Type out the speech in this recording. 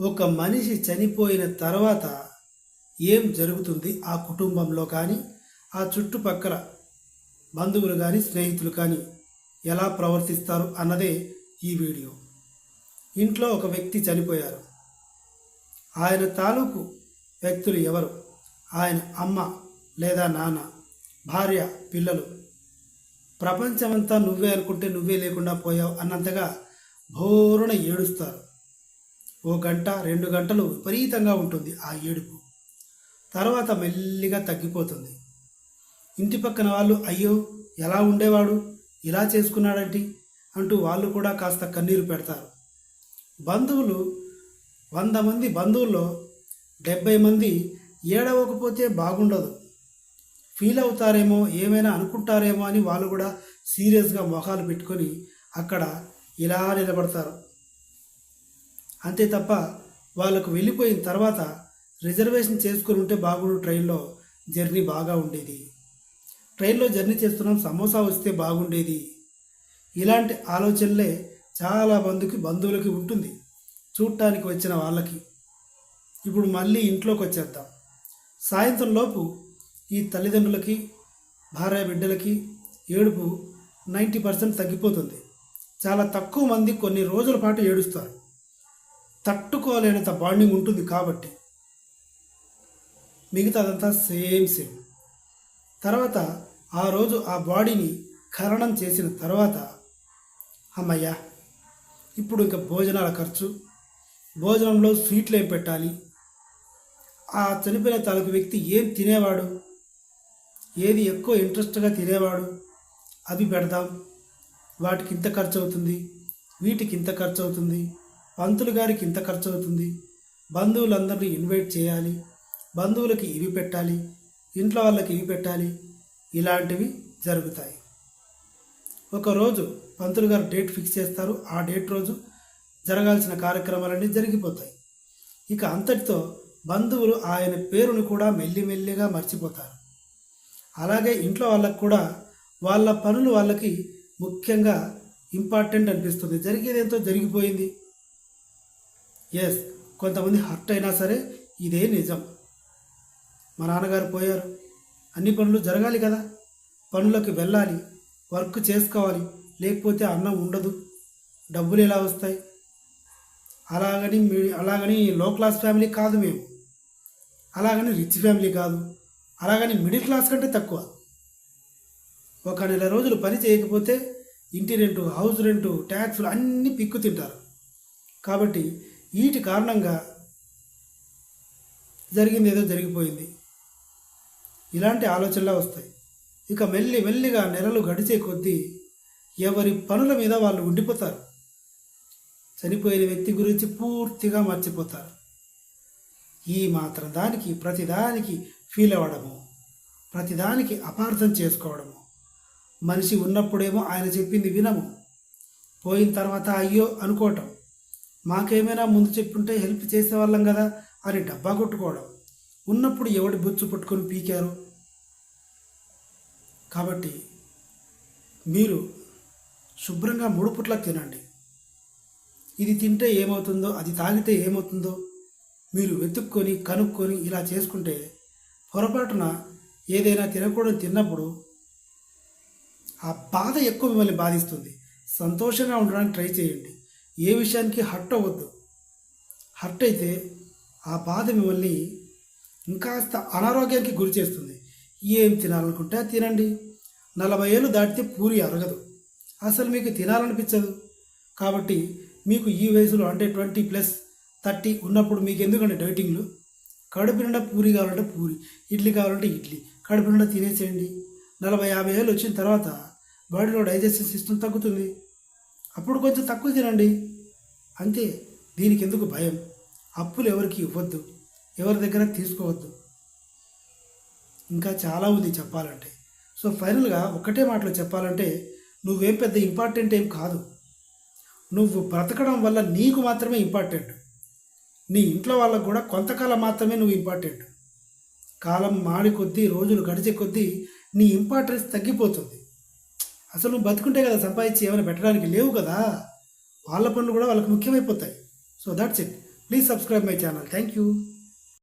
ఒక మనిషి చనిపోయిన తర్వాత ఏం జరుగుతుంది? ఆ కుటుంబంలో కానీ ఆ చుట్టుపక్కల బంధువులు కానీ స్నేహితులు కానీ ఎలా ప్రవర్తిస్తారు అన్నదే ఈ వీడియో. ఇంట్లో ఒక వ్యక్తి చనిపోయారు. ఆయన తాలూకు వ్యక్తులు ఎవరు? ఆయన అమ్మ లేదా నాన్న భార్య పిల్లలు. ప్రపంచమంతా నువ్వే అనుకుంటే నువ్వే లేకుండా పోయావు అన్నంతగా భోరున ఏడుస్తారు. ఓ గంట రెండు గంటలు విపరీతంగా ఉంటుంది ఆ ఏడుపు. తర్వాత మెల్లిగా తగ్గిపోతుంది. ఇంటి పక్కన వాళ్ళు అయ్యో ఎలా ఉండేవాడు? ఇలా చేసుకున్నాడంటి? అంటూ వాళ్ళు కూడా కాస్త కన్నీరు పెడతారు. బంధువులు వంద మంది బంధువుల్లో డెబ్బై మంది ఏడవకపోతే బాగుండదు. ఫీల్ అవుతారేమో ఏమైనా అనుకుంటారేమో అని వాళ్ళు కూడా సీరియస్గా మొహాలు పెట్టుకొని అక్కడ ఇలా నిలబడతారు. అంతే తప్ప వాళ్ళకు వెళ్ళిపోయిన తర్వాత రిజర్వేషన్ చేసుకుని ఉంటే బాగుండు ట్రైన్లో జర్నీ బాగా ఉండేది. ట్రైన్లో జర్నీ చేస్తున్నాం సమోసా వస్తే బాగుండేది. ఇలాంటి ఆలోచనలే చాలా మందికి బంధువులకి ఉంటుంది. చూడటానికి వచ్చిన వాళ్ళకి. ఇప్పుడు మళ్ళీ ఇంట్లోకి వచ్చేద్దాం. సాయంత్రం లోపు ఈ తల్లిదండ్రులకి భార్య బిడ్డలకి ఏడుపు నైంటీ పర్సెంట్ తగ్గిపోతుంది. చాలా తక్కువ మంది కొన్ని రోజుల పాటు ఏడుస్తారు. తట్టుకోలేనంత బాండింగ్ ఉంటుంది కాబట్టి మిగతాదంతా సేమ్ సేమ్ తర్వాత ఆ రోజు ఆ బాడీని ఖరణం చేసిన తర్వాత అమ్మయ్యా ఇప్పుడు ఇంకా భోజనాల ఖర్చు భోజనంలో స్వీట్లు ఏం పెట్టాలి? ఆ చనిపోయిన తాలూకు వ్యక్తి ఏం తినేవాడు? ఏది ఎక్కువ ఇంట్రెస్ట్గా తినేవాడు? అవి పెడదాం. వాటికి ఇంత ఖర్చు అవుతుంది వీటికి ఇంత ఖర్చు అవుతుంది పంతులు గారికి ఇంత ఖర్చు అవుతుంది బంధువులందరినీ ఇన్వైట్ చేయాలి. బంధువులకి ఇవి పెట్టాలి. ఇంట్లో వాళ్ళకి ఇవి పెట్టాలి. ఇలాంటివి జరుగుతాయి. ఒకరోజు పంతులు గారు డేట్ ఫిక్స్ చేస్తారు. ఆ డేట్ రోజు జరగాల్సిన కార్యక్రమాలన్నీ జరిగిపోతాయి. ఇక అంతటితో బంధువులు ఆయన పేరును కూడా మెల్లిమెల్లిగా మర్చిపోతారు. అలాగే ఇంట్లో వాళ్ళకు కూడా వాళ్ళ పనులు వాళ్ళకి ముఖ్యంగా ఇంపార్టెంట్ అనిపిస్తుంది. జరిగేది ఎంతో జరిగిపోయింది. ఎస్ కొంతమంది హర్ట్ అయినా సరే ఇదే నిజం. మా నాన్నగారు పోయారు. అన్ని పనులు జరగాలి కదా. పనులకు వెళ్ళాలి వర్క్ చేసుకోవాలి లేకపోతే అన్నం ఉండదు. డబ్బులు ఎలా వస్తాయి? అలాగని మీ అలాగని లో క్లాస్ ఫ్యామిలీ కాదు మేము. అలాగని రిచ్ ఫ్యామిలీ కాదు. అలాగని మిడిల్ క్లాస్ కంటే తక్కువ. ఒక నెల రోజులు పని చేయకపోతే ఇంటి రెంటు హౌస్ రెంటు ట్యాక్స్లు అన్నీ పిక్కు తింటారు. కాబట్టి వీటి కారణంగా జరిగింది ఏదో జరిగిపోయింది. ఇలాంటి ఆలోచనలే వస్తాయి. ఇక మెల్లి మెల్లిగా నెలలు గడిచే కొద్దీ ఎవరి పనుల మీద వాళ్ళు ఉండిపోతారు. చనిపోయిన వ్యక్తి గురించి పూర్తిగా మర్చిపోతారు. ఈ మాత్రం దానికి ప్రతిదానికి ఫీల్ అవ్వడము ప్రతిదానికి అపార్థం చేసుకోవడము. మనిషి ఉన్నప్పుడేమో ఆయన చెప్పింది వినము పోయిన తర్వాత అయ్యో అనుకోవటం. మాకేమైనా ముందు చెప్పుంటే హెల్ప్ చేసేవాళ్ళం కదా అని డబ్బా కొట్టుకోవడం. ఉన్నప్పుడు ఎవడి బొచ్చు పట్టుకొని పీకారు? కాబట్టి మీరు శుభ్రంగా మూడు పుట్లకు తినండి. ఇది తింటే ఏమవుతుందో అది తాగితే ఏమవుతుందో మీరు వెతుక్కొని కనుక్కొని ఇలా చేసుకుంటే పొరపాటున ఏదైనా తినకూడదు తిన్నప్పుడు ఆ బాధ ఎక్కువ మిమ్మల్ని బాధిస్తుంది. సంతోషంగా ఉండడానికి ట్రై చేయండి. ఏ విషయానికి హర్ట్ అవ్వద్దు. హర్ట్ అయితే ఆ బాధ మిమ్మల్ని ఇంకాస్త అనారోగ్యానికి గురి చేస్తుంది. ఏం తినాలనుకుంటే తినండి. నలభై ఏళ్ళు దాటితే పూరి అరగదు. అసలు మీకు తినాలనిపించదు. కాబట్టి మీకు ఈ వయసులో అంటే ట్వంటీ ప్లస్ థర్టీ ఉన్నప్పుడు మీకు ఎందుకంటే డైటింగ్లు? కడుపు నిండా పూరి కావాలంటే పూరి ఇడ్లీ కావాలంటే ఇడ్లీ కడుపు నిండా తినేసేయండి. నలభై యాభై ఏళ్ళు వచ్చిన తర్వాత బాడీలో డైజెషన్ సిస్టమ్ తగ్గుతుంది. అప్పుడు కొంచెం తక్కువ తినండి. అంతే దీనికి ఎందుకు భయం? అప్పులు ఎవరికి ఇవ్వద్దు ఎవరి దగ్గర తీసుకోవద్దు. ఇంకా చాలా ఉంది చెప్పాలంటే. సో ఫైనల్గా ఒకటే మాటలో చెప్పాలంటే నువ్వేం పెద్ద ఇంపార్టెంట్ ఏం కాదు. నువ్వు బ్రతకడం వల్ల నీకు మాత్రమే ఇంపార్టెంట్. నీ ఇంట్లో వాళ్ళకు కూడా కొంతకాలం మాత్రమే నువ్వు ఇంపార్టెంట్. కాలం మాడి కొద్దీ రోజులు గడిచే కొద్దీ నీ ఇంపార్టెన్స్ తగ్గిపోతుంది. అసలు నువ్వు బతుకుంటే కదా సంపాదించి ఏమైనా పెట్టడానికి లేవు కదా. వాళ్ళ పనులు కూడా వాళ్ళకి ముఖ్యమైపోతాయి. So that's it please subscribe my channel thank you